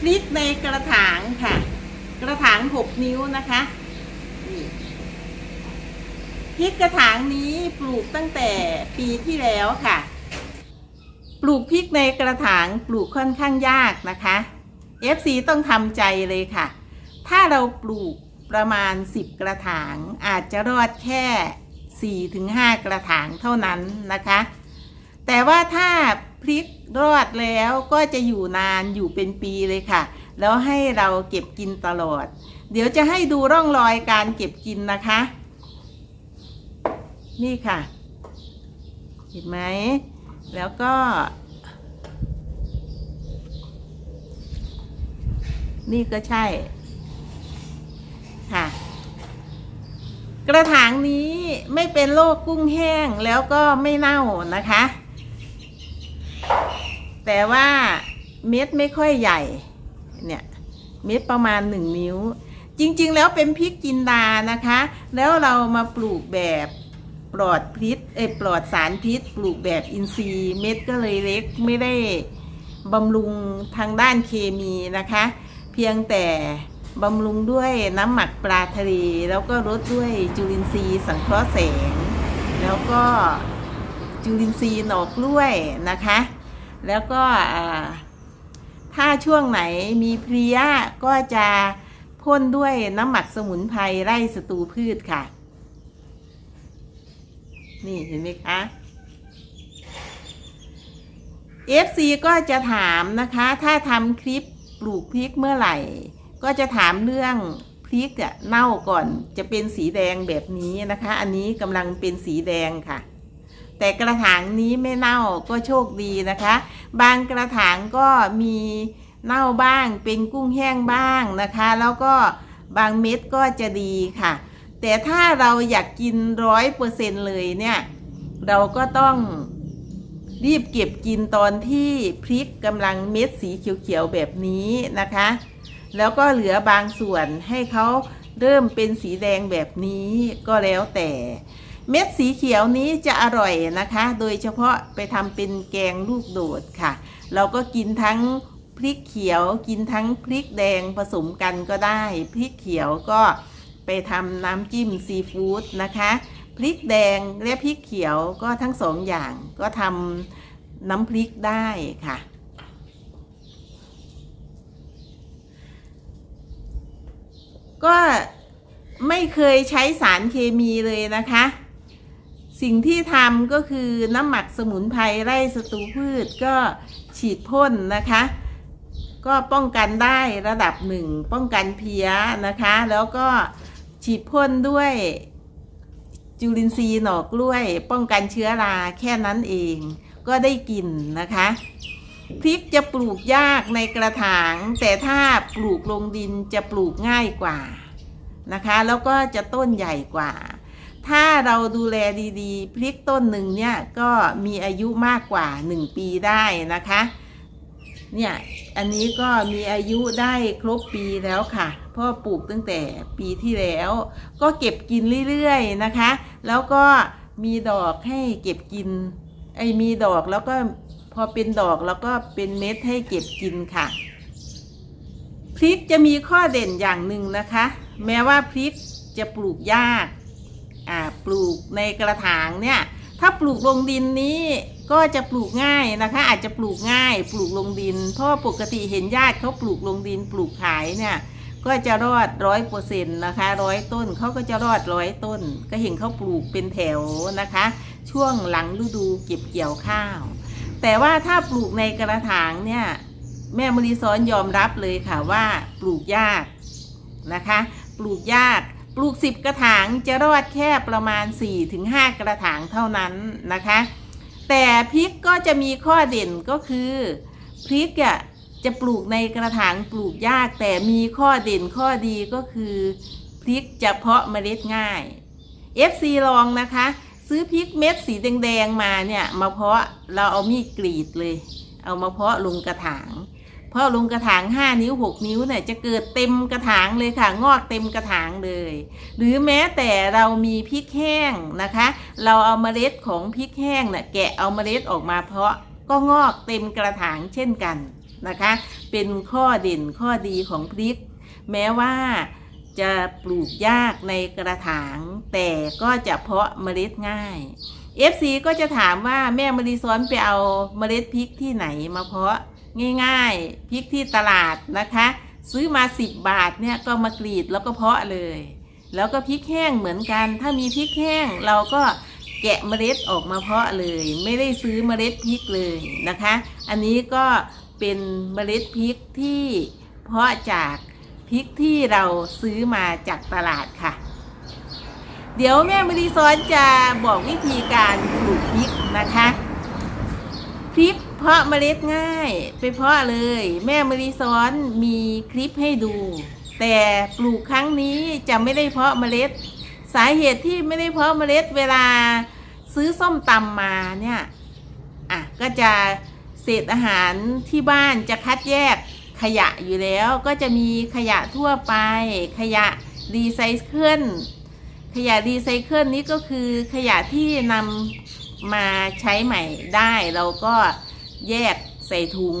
พริกในกระถางค่ะ กระถางหกนิ้วนะคะนี่พริกกระถางนี้ปลูกตั้งแต่ปีที่แล้วค่ะ ปลูกพริกในกระถางปลูกค่อนข้างยากนะคะ FC ต้องทำใจเลยค่ะ ถ้าเราปลูกประมาณ 10 กระถาง อาจจะรอดแค่ 4-5 กระถางเท่านั้นนะคะ แต่ว่าถ้า พริกรอดแล้วก็จะอยู่นานอยู่เป็นปีเลยค่ะ แล้วให้เราเก็บกินตลอด เดี๋ยวจะให้ดูร่องรอยการเก็บกินนะคะ นี่ค่ะ เห็นไหม แล้วก็ นี่ก็ใช่ ค่ะกระถางนี้ไม่เป็นโรคกุ้งแห้งแล้วก็ไม่เน่านะคะ แต่ว่าเม็ดไม่ค่อยใหญ่ เนี่ยเม็ดประมาณหนึ่งนิ้ว จริงๆ แล้วเป็นพริกจินดานะคะ แล้วเรามาปลูกแบบปลอดพิษเอปลอดสารพิษ ปลูกแบบอินทรีย์เม็ดก็เลยเล็กไม่ได้บำรุงทางด้านเคมีนะคะ เพียงแต่บำรุงด้วยน้ำหมักปลาทะเลแล้วก็รดด้วยจุลินทรีย์สังเคราะห์แสง แล้วก็จุลินทรีย์หนอกกล้วยนะคะ แล้วก็ถ้าช่วงไหนมีเพลี้ยก็จะพ่นด้วยน้ำหมักสมุนไพรไล่ศัตรูพืชค่ะ นี่เห็นไหมคะ FC ก็จะถามนะคะ ถ้าทำคลิปปลูกพริกเมื่อไหร่ ก็จะถามเรื่องพริกเน่าก่อนจะเป็นสีแดงแบบนี้นะคะ อันนี้กำลังเป็นสีแดงค่ะ แต่กระถางนี้ไม่เน่าก็โชคดีนะคะ บางกระถางก็มีเน่าบ้างเป็นกุ้งแห้งบ้างนะคะ แล้วก็บางเม็ดก็จะดีค่ะ แต่ถ้าเราอยากกินร้อยเปอร์เซ็นเลยเนี่ย เราก็ต้องรีบเก็บกินตอนที่พริกกำลังเม็ดสีเขียวๆแบบนี้นะคะ แล้วก็เหลือบางส่วนให้เขาเริ่มเป็นสีแดงแบบนี้ก็แล้วแต่ เม็ดสีเขียวนี้จะอร่อยนะคะ โดยเฉพาะไปทำเป็นแกงลูกโดดค่ะ เราก็กินทั้งพริกเขียว กินทั้งพริกแดงผสมกันก็ได้ พริกเขียวก็ไปทำน้ำจิ้มซีฟู้ดนะคะ พริกแดงและพริกเขียวก็ทั้งสองอย่างก็ทำน้ำพริกได้ค่ะก็ไม่เคยใช้สารเคมีเลยนะคะ สิ่งที่ทำก็คือน้ำหมักสมุนไพรไล่ศัตรูพืชก็ฉีดพ่นนะคะ ก็ป้องกันได้ระดับหนึ่งป้องกันเพี้ยนะคะ แล้วก็ฉีดพ่นด้วยจุลินทรีย์หน่อกล้วย ป้องกันเชื้อราแค่นั้นเองก็ได้กินนะคะพริกจะปลูกยากในกระถาง แต่ถ้าปลูกลงดินจะปลูกง่ายกว่านะคะ แล้วก็จะต้นใหญ่กว่า ถ้าเราดูแลดีๆ พริกต้นหนึ่งเนี่ยก็มีอายุมากกว่า 1 ปีได้นะคะ เนี่ยอันนี้ก็มีอายุได้ครบปีแล้วค่ะเพราะปลูกตั้งแต่ปีที่แล้ว ก็เก็บกินเรื่อยๆนะคะ แล้วก็มีดอกให้เก็บกิน ไอ้มีดอกแล้วก็พอเป็นดอกแล้วก็เป็นเม็ดให้เก็บกินค่ะ พริกจะมีข้อเด่นอย่างหนึ่งนะคะ แม้ว่าพริกจะปลูกยาก ปลูกในกระถางเนี่ยถ้าปลูกลงดินนี้ก็จะปลูกง่ายนะคะ อาจจะปลูกง่ายปลูกลงดิน เพราะปกติเห็นญาติเขาปลูกลงดินปลูกขายเนี่ยก็จะรอดร้อยเปอร์เซ็นต์นะคะร้อยต้นเขาก็จะรอดร้อยต้น ก็เห็นเขาปลูกเป็นแถวนะคะ ช่วงหลังฤดูเก็บเกี่ยวข้าว แต่ว่าถ้าปลูกในกระถางเนี่ยแม่มริซ้อนยอมรับเลยค่ะว่าปลูกยากนะคะ ปลูกยาก ลูกสิบกระถางจะรอดแค่ประมาณ 4-5 กระถางเท่านั้นนะคะ แต่พริกก็จะมีข้อเด่นก็คือพริกอะจะปลูกในกระถางปลูกยาก แต่มีข้อเด่นข้อดีก็คือพริกจะเพาะเมล็ดง่าย FC ลองนะคะ ซื้อพริกเม็ดสีแดงๆมาเนี่ยมาเพาะเราเอามีดกรีดเลย เอามาเพาะลงกระถาง พราะลงกระถาง5นิ้ว6นิ้วเนี่ยจะเกิดเต็มกระถางเลยค่ะ งอกเต็มกระถางเลย หรือแม้แต่เรามีพริกแห้งนะคะ เราเอาเมล็ดของพริกแห้งน่ะแกะเอาเมล็ดออกมาเพาะก็งอกเต็มกระถางเช่นกันนะคะ เป็นข้อเด่นข้อดีของพริก แม้ว่าจะปลูกยากในกระถาง แต่ก็จะเพาะเมล็ดง่าย FC ก็จะถามว่าแม่มะลิซ้อนไปเอาเมล็ดพริกที่ไหนมาเพาะ ง่ายๆพริกที่ตลาดนะคะ ซื้อมา 10 บาทเนี่ยก็มากรีดแล้วก็เพาะเลย แล้วก็พริกแห้งเหมือนกัน ถ้ามีพริกแห้งเราก็แกะเมล็ดออกมาเพาะเลย ไม่ได้ซื้อเมล็ดพริกเลยนะคะ อันนี้ก็เป็นเมล็ดพริกที่เพาะจากพริกที่เราซื้อมาจากตลาดค่ะ เดี๋ยวแม่มะลิซ้อนจะบอกวิธีการปลูกพริกนะคะพริก เพาะเมล็ดง่าย ไปเพาะเลย แม่มะลิซ้อนมีคลิปให้ดู แต่ปลูกครั้งนี้จะไม่ได้เพาะเมล็ด สาเหตุที่ไม่ได้เพาะเมล็ดเวลาซื้อส้มตำมาเนี่ยอะก็จะเศษอาหารที่บ้านจะคัดแยกขยะอยู่แล้วก็จะมีขยะทั่วไป ขยะรีไซเคิลขยะรีไซเคิลนี้ก็คือขยะที่นำมาใช้ใหม่ได้เราก็ แยกใส่ถุง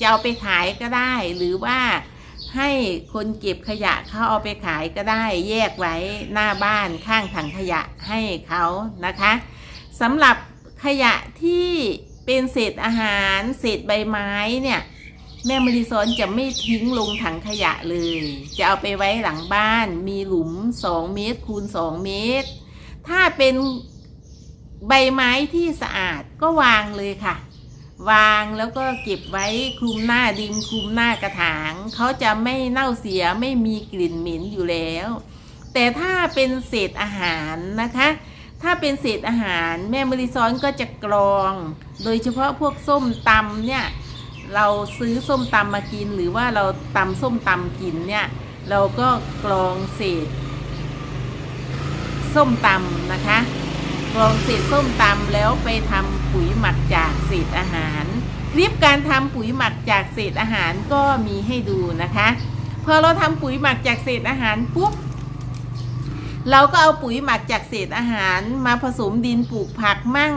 จะเอาไปขายก็ได้ หรือว่าให้คนเก็บขยะเขาเอาไปขายก็ได้ แยกไว้หน้าบ้านข้างถังขยะให้เขานะคะสำหรับขยะที่เป็นเศษอาหารเศษใบไม้เนี่ยแม่มริซอนจะไม่ทิ้งลงถังขยะเลย จะเอาไปไว้หลังบ้าน มีหลุม 2 เมตรคูณ 2 เมตร ถ้าเป็นใบไม้ที่สะอาดก็วางเลยค่ะ วางแล้วก็เก็บไว้คลุมหน้าดินคลุมหน้ากระถางเขาจะไม่เน่าเสียไม่มีกลิ่นเหม็นอยู่แล้ว แต่ถ้าเป็นเศษอาหารนะคะ ถ้าเป็นเศษอาหารแม่มริซ้อนก็จะกรอง โดยเฉพาะพวกส้มตำเนี่ยเราซื้อส้มตำมากินหรือว่าเราตำส้มตำกินเนี่ยเราก็กรองเศษ ส้มตำนะคะ กรองเศษส้มตำแล้วไปทำปุ๋ยหมักจากเศษอาหาร คลิปการทำปุ๋ยหมักจากเศษอาหารก็มีให้ดูนะคะ พอเราทำปุ๋ยหมักจากเศษอาหารปุ๊บเราก็เอาปุ๋ยหมักจากเศษอาหาร มาผสมดินปลูกผักมั่ง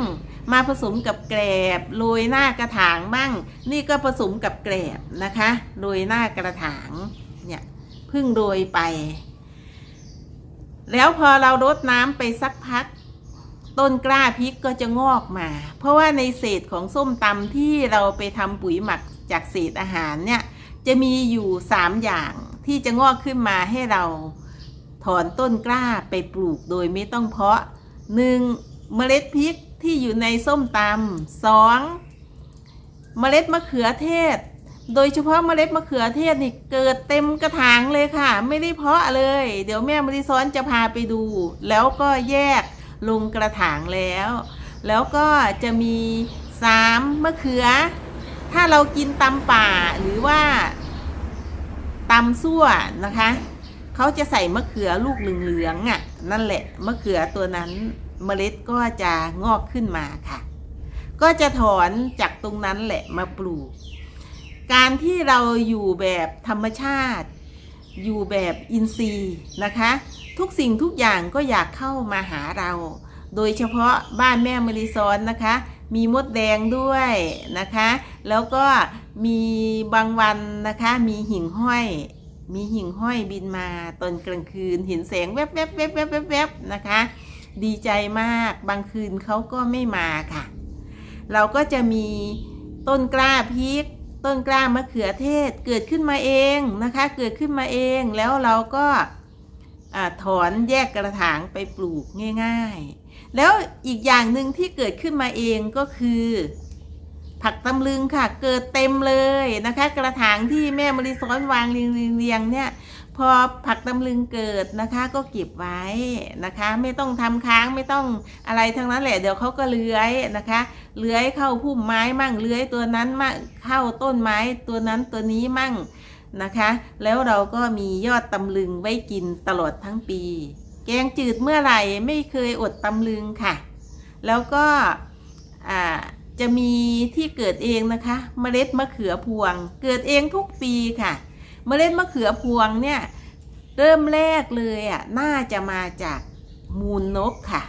มาผสมกับแกลบโรยหน้ากระถางบ้างนี่ก็ผสมกับแกลบนะคะโรยหน้ากระถางเนี่ยพิ่งโรยไป แล้วพอเรารดน้ำไปสักพัก ต้นกล้าพริกก็จะงอกมา เพราะว่าในเศษของส้มตำที่เราไปทำปุ๋ยหมักจากเศษอาหารเนี่ย จะมีอยู่สามอย่างที่จะงอกขึ้นมาให้เราถอนต้นกล้าไปปลูกโดยไม่ต้องเพาะหนึ่งเมล็ดพริกที่อยู่ในส้มตำสองเมล็ดมะเขือเทศ โดยเฉพาะเมล็ดมะเขือเทศนี่เกิดเต็มกระถางเลยค่ะ ไม่ได้เพาะเลย เดี๋ยวแม่มริซ้อนจะพาไปดู แล้วก็แยก ลงกระถางแล้ว แล้วก็จะมีสามมะเขือ ถ้าเรากินตำป่าหรือว่าตำซั่วนะคะเขาจะใส่มะเขือลูกเหลืองๆอะนั่นแหละมะเขือตัวนั้นเมล็ดก็จะงอกขึ้นมาค่ะ ก็จะถอนจากตรงนั้นแหละมาปลูก การที่เราอยู่แบบธรรมชาติ อยู่แบบอินทรีย์นะคะ ทุกสิ่งทุกอย่างก็อยากเข้ามาหาเรา โดยเฉพาะบ้านแม่มริซอนนะคะ มีมดแดงด้วยนะคะ แล้วก็มีบางวันนะคะ มีหิ่งห้อย มีหิ่งห้อยบินมาตอนกลางคืนเห็นแสงแวบแวบแวบแวบแวบแวบนะคะ ดีใจมากบางคืนเขาก็ไม่มาค่ะ เราก็จะมีต้นกล้าพริกต้นกล้ามะเขือเทศเกิดขึ้นมาเองนะคะ เกิดขึ้นมาเองแล้วเราก็ อถอนแยกกระถางไปปลูกง่าย ๆ แล้วอีกอย่างหนึ่งที่เกิดขึ้นมาเองก็คือ ผักตำลึงค่ะ เกิดเต็มเลยนะคะ กระถางที่แม่มริซ้อนวางเรียงเรียงเรียงเนี่ยพอผักตำลึงเกิดนะคะ ก็เก็บไว้นะคะ ไม่ต้องทำค้างไม่ต้องอะไรทั้งนั้นแหละเดี๋ยวเขาก็เลื้อยนะคะ เลื้อยเข้าพุ่มไม้มั่งเลื้อยตัวนั้นมั่งเข้าต้นไม้ตัวนั้นตัวนี้มั่ง นะคะ แล้วเราก็มียอดตำลึงไว้กินตลอดทั้งปี แกงจืดเมื่อไหร่ไม่เคยอดตำลึงค่ะ แล้วก็จะมีที่เกิดเองนะคะเมล็ดมะเขือพวง เกิดเองทุกปีค่ะเมล็ดมะเขือพวงเนี่ยเริ่มแรกเลยอะน่าจะมาจากมูลนกค่ะ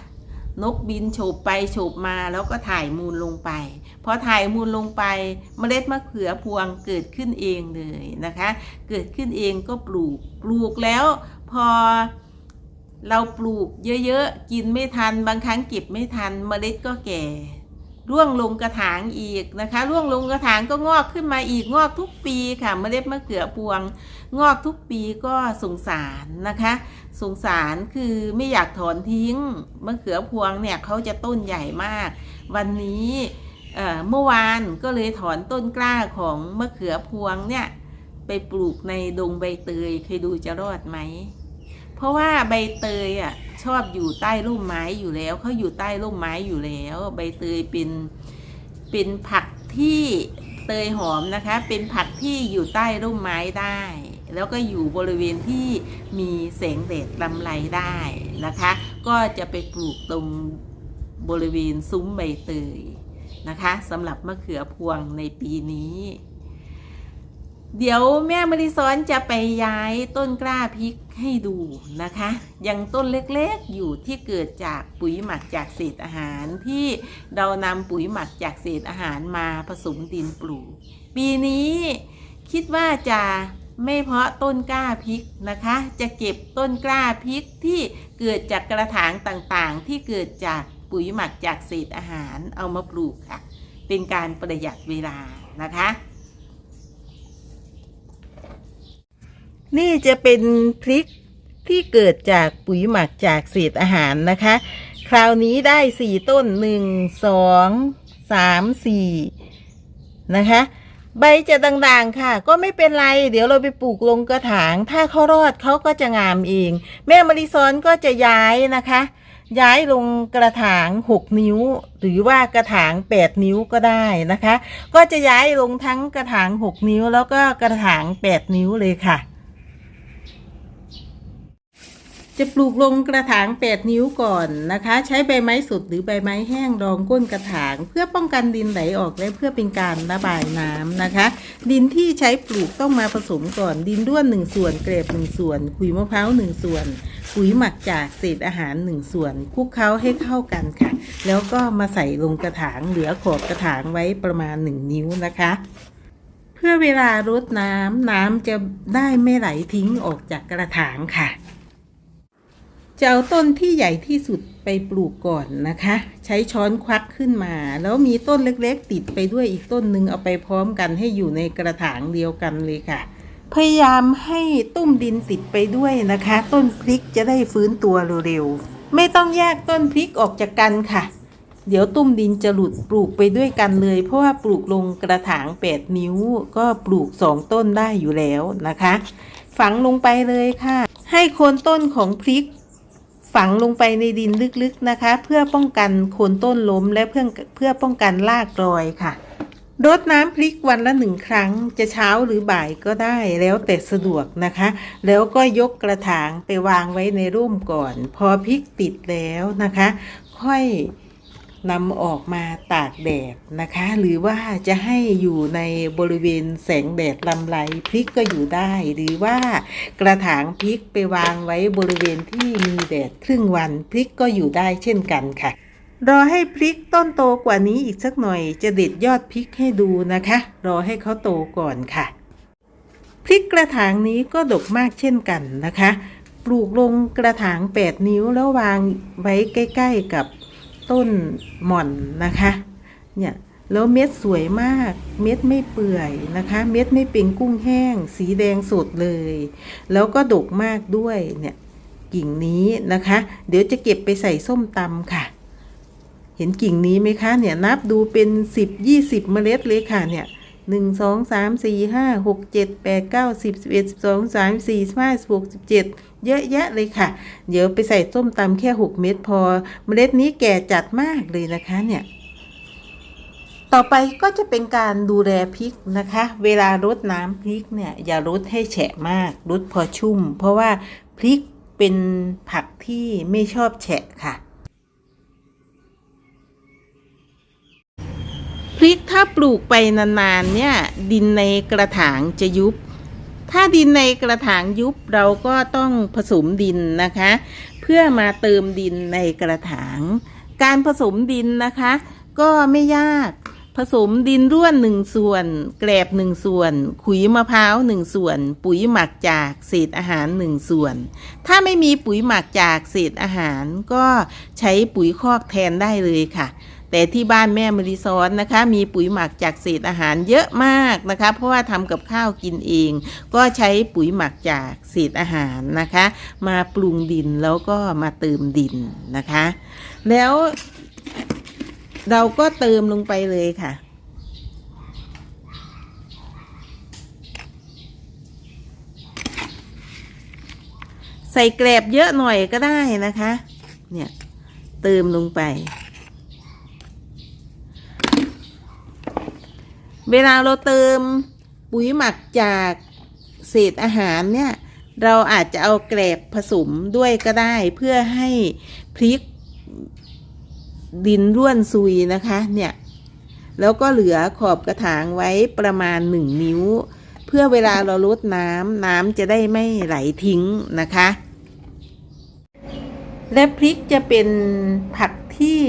นกบินโฉบไปโฉบมาแล้วก็ถ่ายมูลลงไปพอถ่ายมูลลงไปเมล็ดมะเขือพวงเกิดขึ้นเองเลยนะคะ เกิดขึ้นเองก็ปลูกปลูกแล้วพอเราปลูกเยอะๆ กินไม่ทัน บางครั้งเก็บไม่ทัน เมล็ดก็แก่ ร่วงลงกระถางอีกนะคะ ร่วงลงกระถางก็งอกขึ้นมาอีกงอกทุกปีค่ะเมล็ดมะเขือพวง งอกทุกปีก็สงสารนะคะ สงสารคือไม่อยากถอนทิ้งมะเขือพวงเนี่ยเขาจะต้นใหญ่มาก วันนี้เมื่อวานก็เลยถอนต้นกล้าของมะเขือพวงเนี่ยไปปลูกในดงใบเตยเคยดูจะรอดไหม เพราะว่าใบเตยอะชอบอยู่ใต้ร่มไม้อยู่แล้วเขาอยู่ใต้ร่มไม้อยู่แล้ว ใบเตยเป็นเป็นผักที่เตยหอมนะคะ เป็นผักที่อยู่ใต้ร่มไม้ได้ แล้วก็อยู่บริเวณที่มีแสงแดดลำไรได้นะคะ ก็จะไปปลูกตรงบริเวณซุ้มใบเตยนะคะสำหรับมะเขือพวงในปีนี้ เดี๋ยวแม่มาริซ้อนจะไปย้ายต้นกล้าพริกให้ดูนะคะ ยังต้นเล็กๆอยู่ที่เกิดจากปุ๋ยหมักจากเศษอาหารที่เรานำปุ๋ยหมักจากเศษอาหารมาผสมดินปลูก ปีนี้คิดว่าจะไม่เพาะต้นกล้าพริกนะคะ จะเก็บต้นกล้าพริกที่เกิดจากกระถางต่างๆ ที่เกิดจากปุ๋ยหมักจากเศษอาหารเอามาปลูกค่ะ เป็นการประหยัดเวลานะคะ นี่จะเป็นพริกที่เกิดจากปุ๋ยหมักจากเศษอาหารนะคะ คราวนี้ได้สี่ต้นหนึ่งสองสามสี่นะคะ ใบจะด่างๆค่ะ ก็ไม่เป็นไร เดี๋ยวเราไปปลูกลงกระถาง ถ้าเขารอดเขาก็จะงามเอง แม่มาริซอนก็จะย้ายนะคะ ย้ายลงกระถางหกนิ้ว หรือว่ากระถางแปดนิ้วก็ได้นะคะ ก็จะย้ายลงทั้งกระถางหกนิ้ว แล้วก็กระถางแปดนิ้วเลยค่ะ จะปลูกลงกระถาง 8 นิ้วก่อนนะคะ ใช้ใบไม้สดหรือใบไม้แห้งรองก้นกระถาง เพื่อป้องกันดินไหลออกและเพื่อเป็นการระบายน้ำนะคะ ดินที่ใช้ปลูกต้องมาผสมก่อนดินด้วน 1 ส่วนเกรบ1 ส่วนขุยมะพร้าว1ส่วน ปุ๋ยหมักจากเศษอาหาร 1 ส่วนคลุกเคล้าให้เข้ากันค่ะ แล้วก็มาใส่ลงกระถางเหลือขอบกระถางไว้ประมาณ 1 นิ้วนะคะเพื่อเวลารดน้ำน้ำจะได้ไม่ไหลทิ้งออกจากกระถางค่ะ จะเอาต้นที่ใหญ่ที่สุดไปปลูกก่อนนะคะ ใช้ช้อนควักขึ้นมา แล้วมีต้นเล็กๆ ติดไปด้วยอีกต้นหนึ่งเอาไปพร้อมกันให้อยู่ในกระถางเดียวกันเลยค่ะ พยายามให้ตุ้มดินติดไปด้วยนะคะ ต้นพริกจะได้ฟื้นตัวเร็วๆไม่ต้องแยกต้นพริกออกจากกันค่ะ เดี๋ยวตุ้มดินจะหลุดปลูกไปด้วยกันเลย เพราะว่าปลูกลงกระถาง 8 นิ้ว ก็ปลูก 2 ต้นได้อยู่แล้วนะคะ ฝังลงไปเลยค่ะ ให้โคนต้นของพริก ฝังลงไปในดินลึกๆนะคะ เพื่อป้องกันโคนต้นล้มและเพื่อเพื่อป้องกันรากรอยค่ะรดน้ำพริกวันละหนึ่งครั้งจะเช้าหรือบ่ายก็ได้แล้วแต่สะดวกนะคะ แล้วก็ยกกระถางไปวางไว้ในร่มก่อน พอพริกติดแล้วนะคะ ค่อย นำออกมาตากแดดนะคะ หรือว่าจะให้อยู่ในบริเวณแสงแดดลำไรพริกก็อยู่ได้ หรือว่ากระถางพริกไปวางไว้บริเวณที่มีแดดครึ่งวันพริกก็อยู่ได้เช่นกันค่ะ รอให้พริกต้นโตกว่านี้อีกสักหน่อยจะเด็ดยอดพริกให้ดูนะคะ รอให้เขาโตก่อนค่ะ พริกกระถางนี้ก็ดกมากเช่นกันนะคะ ปลูกลงกระถาง 8 นิ้วแล้ววางไว้ใกล้ ๆ กับ ต้นหม่อนนะคะ เนี่ยแล้วเม็ดสวยมาก เม็ดไม่เปื่อยนะคะ เม็ดไม่เป็นกุ้งแห้ง สีแดงสดเลย แล้วก็ดกมากด้วยเนี่ยกิ่งนี้นะคะ เดี๋ยวจะเก็บไปใส่ส้มตำค่ะ เห็นกิ่งนี้ไหมคะเนี่ยนับดูเป็นสิบยี่สิบเมล็ดเลยค่ะเนี่ยหนึ่งสองสามสี่ห้าหกเจ็ดแปดเก้าสิบสิบเอ็ดสิบสองสามสี่สิบห้าสิบหกสิบเจ็ด เยอะแยะเลยค่ะ เดี๋ยวไปใส่ส้มตำแค่หกเม็ดพอ เมล็ดนี้แก่จัดมากเลยนะคะเนี่ย ต่อไปก็จะเป็นการดูแลพริกนะคะ เวลารดน้ำพริกเนี่ยอย่ารดให้แฉะมากรดพอชุ่ม เพราะว่าพริกเป็นผักที่ไม่ชอบแฉะค่ะพริกถ้าปลูกไปนานๆเนี่ยดินในกระถางจะยุบ ถ้าดินในกระถางยุบเราก็ต้องผสมดินนะคะ เพื่อมาเติมดินในกระถาง การผสมดินนะคะ ก็ไม่ยากผสมดินร่วนหนึ่งส่วน แกลบหนึ่งส่วน ขุยมะพร้าวหนึ่งส่วน ปุ๋ยหมักจากเศษอาหารหนึ่งส่วน ถ้าไม่มีปุ๋ยหมักจากเศษอาหาร ก็ใช้ปุ๋ยคอกแทนได้เลยค่ะ แต่ที่บ้านแม่มริซอนนะคะ มีปุ๋ยหมักจากเศษอาหารเยอะมากนะคะ เพราะว่าทำกับข้าวกินเอง ก็ใช้ปุ๋ยหมักจากเศษอาหารนะคะ มาปรุงดินแล้วก็มาเติมดินนะคะ แล้วเราก็เติมลงไปเลยค่ะใส่แกลบเยอะหน่อยก็ได้นะคะ เนี่ย เติมลงไป เวลาเราเติมปุ๋ยหมักจากเศษอาหารเนี่ย เราอาจจะเอาแกลบผสมด้วยก็ได้เพื่อให้พริกดินร่วนซุยนะคะเนี่ย แล้วก็เหลือขอบกระถางไว้ประมาณหนึ่งนิ้ว เพื่อเวลาเราลดน้ำน้ำจะได้ไม่ไหลทิ้งนะคะ และพริกจะเป็นผักที่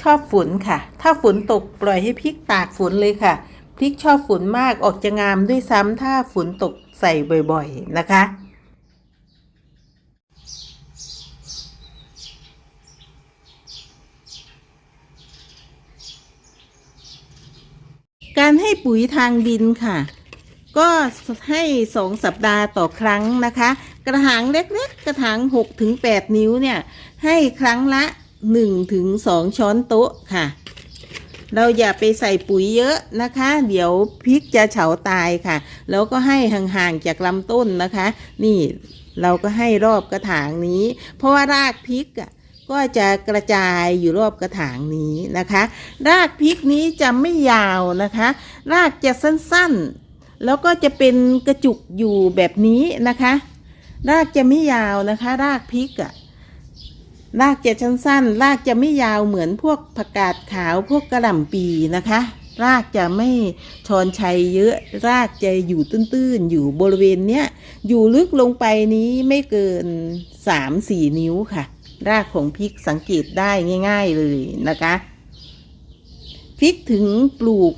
ชอบฝนค่ะ ถ้าฝนตกปล่อยให้พริกตากฝนเลยค่ะ พริกชอบฝนมากออกจะงามด้วยซ้ำถ้าฝนตกใส่บ่อยๆนะคะ การให้ปุ๋ยทางดินค่ะ ก็ให้สองสัปดาห์ต่อครั้งนะคะ กระถางเล็กๆ กระถาง6ถึง8นิ้วเนี่ย ให้ครั้งละ1ถึง2ช้อนโต๊ะค่ะ เราอย่าไปใส่ปุ๋ยเยอะนะคะ เดี๋ยวพริกจะเฉาตายค่ะ แล้วก็ให้ห่างๆจากลำต้นนะคะ นี่เราก็ให้รอบกระถางนี้ เพราะว่ารากพริกอะก็จะกระจายอยู่รอบกระถางนี้นะคะ รากพริกนี้จะไม่ยาวนะคะ รากจะสั้นๆ แล้วก็จะเป็นกระจุกอยู่แบบนี้นะคะ รากจะไม่ยาวนะคะ รากพริกอะ รากจะสั้นๆรากจะไม่ยาวเหมือนพวกผักกาดขาวพวกกระหล่ำปีนะคะ รากจะไม่ชอนชัยเยอะ รากจะอยู่ตื้นๆ อยู่บริเวณเนี้ย อยู่ลึกลงไปนี้ไม่เกินสามสี่นิ้วค่ะ รากของพริกสังเกตได้ง่าย ๆเลยนะคะพริกถึงปลูก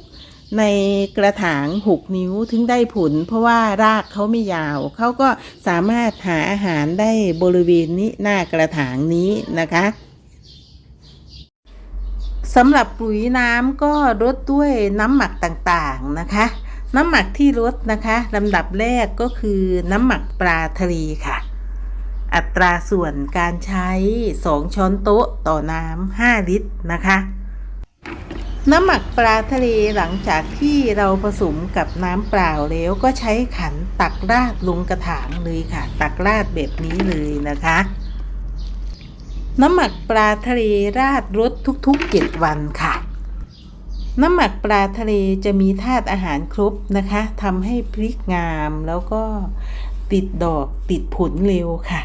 ในกระถางหกนิ้วถึงได้ผล เพราะว่ารากเขาไม่ยาว เขาก็สามารถหาอาหารได้บริเวณนี้หน้ากระถางนี้นะคะสำหรับปุ๋ยน้ำก็รดด้วยน้ำหมักต่างๆนะคะ น้ำหมักที่รดนะคะลำดับแรกก็คือน้ำหมักปลาทะเลค่ะ อัตราส่วนการใช้ 2 ช้อนโต๊ะต่อน้ำ5 ลิตรนะคะ น้ำหมักปลาทะเลหลังจากที่เราผสมกับน้ำเปล่าแล้วก็ใช้ขันตักราดลงกระถางเลยค่ะ ตักราดแบบนี้เลยนะคะ น้ำหมักปลาทะเลราดรสทุกๆ7วันค่ะ น้ำหมักปลาทะเลจะมีธาตุอาหารครบนะคะทำให้พริกงามแล้วก็ติดดอกติดผลเร็วค่ะ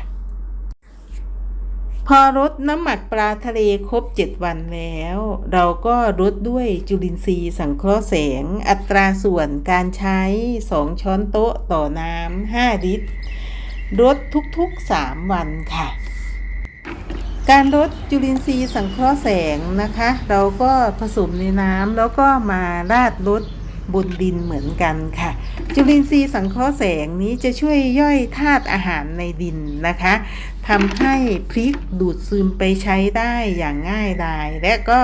อรดน้ำหมักปลาทะเลครบ 7 วันแล้ว เราก็รดด้วยจุลินทรีย์สังเคราะห์แสง อัตราส่วนการใช้ 2 ช้อนโต๊ะต่อน้ำ5ลิตรรดทุกๆ 3 วันค่ะ การรดจุลินทรีย์สังเคราะห์แสงนะคะ เราก็ผสมในน้ำแล้วก็มาราดรด บนดินเหมือนกันค่ะ จุลินทรีย์สังเคราะห์แสงนี้จะช่วยย่อยธาตุอาหารในดินนะคะทำให้พริกดูดซึมไปใช้ได้อย่างง่ายดาย และก็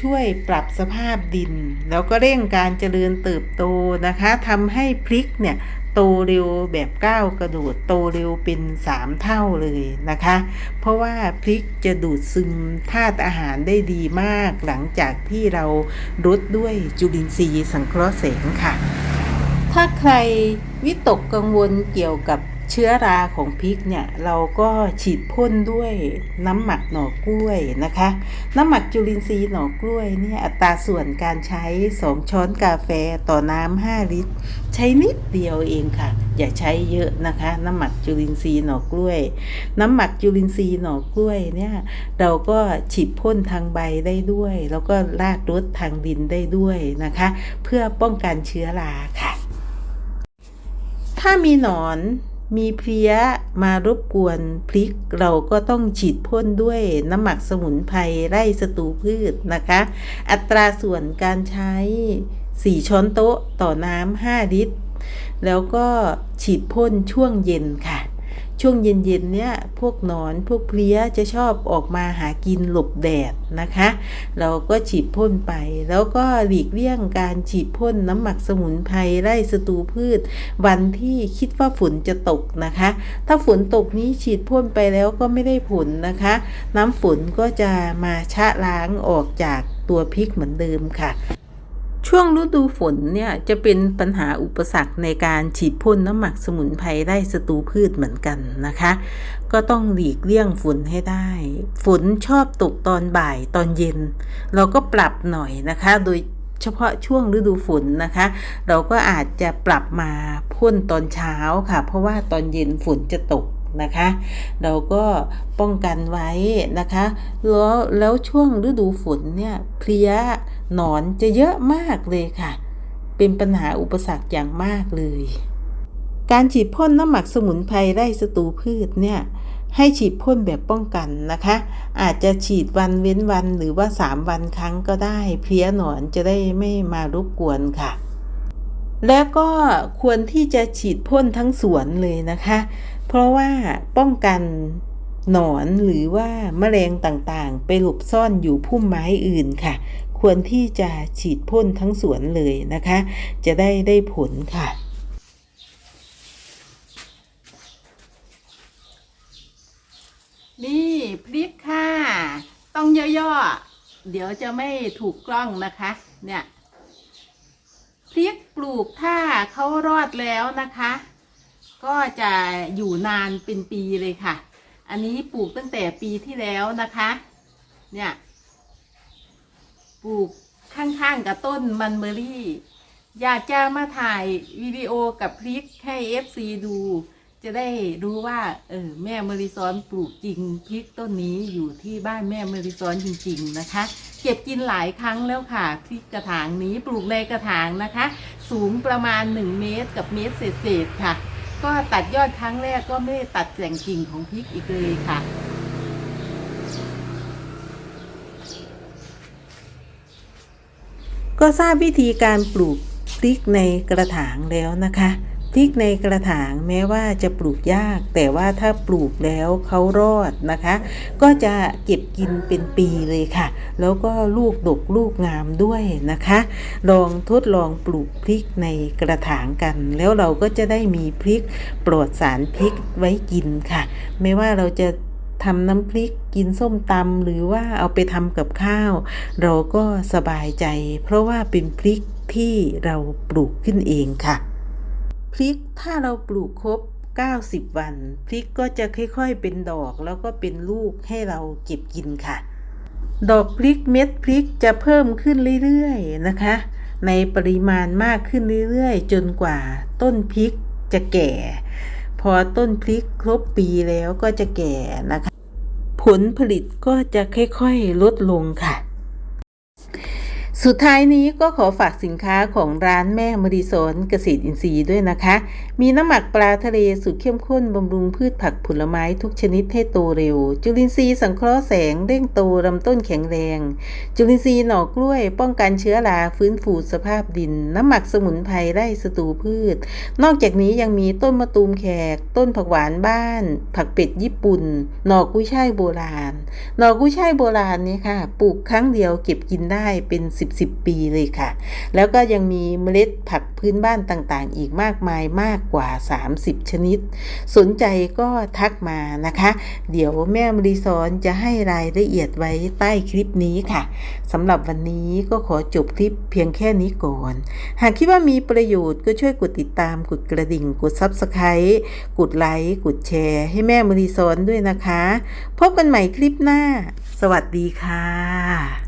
ช่วยปรับสภาพดิน แล้วก็เร่งการเจริญเติบโตนะคะทำให้พริกเนี่ย โตเร็วแบบก้าวกระโดดโตเร็วเป็น 3 เท่าเลยนะคะ เพราะว่าพริกจะดูดซึมธาตุอาหารได้ดีมาก หลังจากที่เรารดด้วยจุลินทรีย์สังเคราะห์แสงค่ะ ถ้าใครวิตกกังวลเกี่ยวกับ เชื้อราของพริกเนี่ยเราก็ฉีดพ่นด้วยน้ำหมักหน่อกล้วยนะคะ น้ำหมักจุลินทรีย์หน่อกล้วยเนี่ยอัตราส่วนการใช้ 2 ช้อนกาแฟต่อน้ำ5ลิตร ใช้นิดเดียวเองค่ะ อย่าใช้เยอะนะคะ น้ำหมักจุลินทรีย์หน่อกล้วย น้ำหมักจุลินทรีย์หน่อกล้วยเนี่ยเราก็ฉีดพ่นทางใบได้ด้วย แล้วก็รากรดทางดินได้ด้วยนะคะ เพื่อป้องกันเชื้อราค่ะ ถ้ามีหนอน มีเพลี้ยมารบกวนพริก เราก็ต้องฉีดพ่นด้วยน้ำหมักสมุนไพรไร่ศัตรูพืชนะคะ อัตราส่วนการใช้ 4 ช้อนโต๊ะต่อน้ำ5ลิตร แล้วก็ฉีดพ่นช่วงเย็นค่ะ ช่วงเย็นๆเนี่ยพวกหนอนพวกเพลี้ยจะชอบออกมาหากินหลบแดดนะคะ เราก็ฉีดพ่นไป แล้วก็หลีกเลี่ยงการฉีดพ่นน้ำหมักสมุนไพรไล่ศัตรูพืช วันที่คิดว่าฝนจะตกนะคะ ถ้าฝนตกนี้ฉีดพ่นไปแล้วก็ไม่ได้ผลนะคะ น้ำฝนก็จะมาชะล้างออกจากตัวพริกเหมือนเดิมค่ะ ช่วงฤดูฝนเนี่ยจะเป็นปัญหาอุปสรรคในการฉีดพ่นน้ำหมักสมุนไพรไล่ศัตรูพืชเหมือนกันนะคะ ก็ต้องหลีกเลี่ยงฝนให้ได้ ฝนชอบตกตอนบ่ายตอนเย็น เราก็ปรับหน่อยนะคะ โดยเฉพาะช่วงฤดูฝนนะคะ เราก็อาจจะปรับมาพ่นตอนเช้าค่ะ เพราะว่าตอนเย็นฝนจะตก นะคะ เราก็ป้องกันไว้นะคะแล้วแล้วช่วงฤดูฝนเนี่ยเพลี้ยหนอนจะเยอะมากเลยค่ะ เป็นปัญหาอุปสรรคอย่างมากเลย การฉีดพ่นน้ำหมักสมุนไพรไร่ศัตรูพืชเนี่ยให้ฉีดพ่นแบบป้องกันนะคะ อาจจะฉีดวันเว้นวันหรือว่า 3 วันครั้งก็ได้ เพลี้ยหนอนจะได้ไม่มารบกวนค่ะ แล้วก็ควรที่จะฉีดพ่นทั้งสวนเลยนะคะ เพราะว่าป้องกันหนอนหรือว่าแมลงต่างๆ ไปหลบซ่อนอยู่พุ่มไม้อื่นค่ะ ควรที่จะฉีดพ่นทั้งสวนเลยนะคะ จะได้ได้ผลค่ะนี่พริกค่ะ ต้องย่อๆ เดี๋ยวจะไม่ถูกกล้องนะคะ เนี่ย พริกปลูกถ้าเขารอดแล้วนะคะ ก็จะอยู่นานเป็นปีเลยค่ะ อันนี้ปลูกตั้งแต่ปีที่แล้วนะคะ เนี่ย ปลูกข้างๆกับต้นมันเบอรี่ อยากจะมาถ่ายวิดีโอกับพริกให้ FC ดู จะได้รู้ว่า เออแม่เมริซอนปลูกจริงพริกต้นนี้อยู่ที่บ้านแม่เมริซอนจริง ๆ นะคะเก็บกินหลายครั้งแล้วค่ะพริกกระถางนี้ปลูกในกระถางนะคะ สูงประมาณ 1 เมตรกับเมตรเศษๆค่ะ ก็ตัดยอดครั้งแรกก็ไม่ได้ตัดแต่งกิ่งของพริกอีกเลยค่ะ ก็ทราบวิธีการปลูกพริกในกระถางแล้วนะคะ พริกในกระถางแม้ว่าจะปลูกยาก แต่ว่าถ้าปลูกแล้วเขารอดนะคะ ก็จะเก็บกินเป็นปีเลยค่ะ แล้วก็ลูกดกลูกงามด้วยนะคะ ลองทดลองปลูกพริกในกระถางกัน แล้วเราก็จะได้มีพริกปลอดสารพิษไว้กินค่ะ ไม่ว่าเราจะทำน้ำพริกกินส้มตำหรือว่าเอาไปทำกับข้าว เราก็สบายใจ เพราะว่าเป็นพริกที่เราปลูกขึ้นเองค่ะ พริกถ้าเราปลูกครบ 90 วัน พริกก็จะค่อยๆเป็นดอกแล้วก็เป็นลูกให้เราเก็บกินค่ะ ดอกพริกเม็ดพริกจะเพิ่มขึ้นเรื่อยๆนะคะ ในปริมาณมากขึ้นเรื่อยๆ จนกว่าต้นพริกจะแก่ พอต้นพริกครบปีแล้วก็จะแก่นะคะ ผลผลิตก็จะค่อยๆลดลงค่ะ สุดท้ายนี้ก็ขอฝากสินค้าของร้านแม่มริสนเกษตรอินทรีย์ด้วยนะคะ มีน้ำหมักปลาทะเลสูตรเข้มข้นบำรุงพืชผักผลไม้ทุกชนิดให้โตเร็ว จุลินทรีย์สังเคราะห์แสงเร่งโตลำต้นแข็งแรง จุลินทรีย์หน่อกล้วย ป้องกันเชื้อราฟื้นฟูสภาพดิน น้ำหมักสมุนไพรไร่ศัตรูพืช นอกจากนี้ยังมีต้นมะตูมแขก ต้นผักหวานบ้าน ผักเป็ดญี่ปุ่น หน่อกุ้ยช่ายโบราณ หน่อกุ้ยช่ายโบราณนี่ค่ะปลูกครั้งเดียวเก็บกินได้เป็น10 ปีเลยค่ะ แล้วก็ยังมีเมล็ดผักพื้นบ้านต่างๆ อีกมากมายมากกว่า 30 ชนิด สนใจก็ทักมานะคะ เดี๋ยวแม่มรีซอนจะให้รายละเอียดไว้ใต้คลิปนี้ค่ะสำหรับวันนี้ก็ขอจบคลิปเพียงแค่นี้ก่อน หากคิดว่ามีประโยชน์ก็ช่วยกดติดตามกดกระดิ่ง กด Subscribe กดไลค์กดแชร์ ให้แม่มรีซอนด้วยนะคะ พบกันใหม่คลิปหน้า สวัสดีค่ะ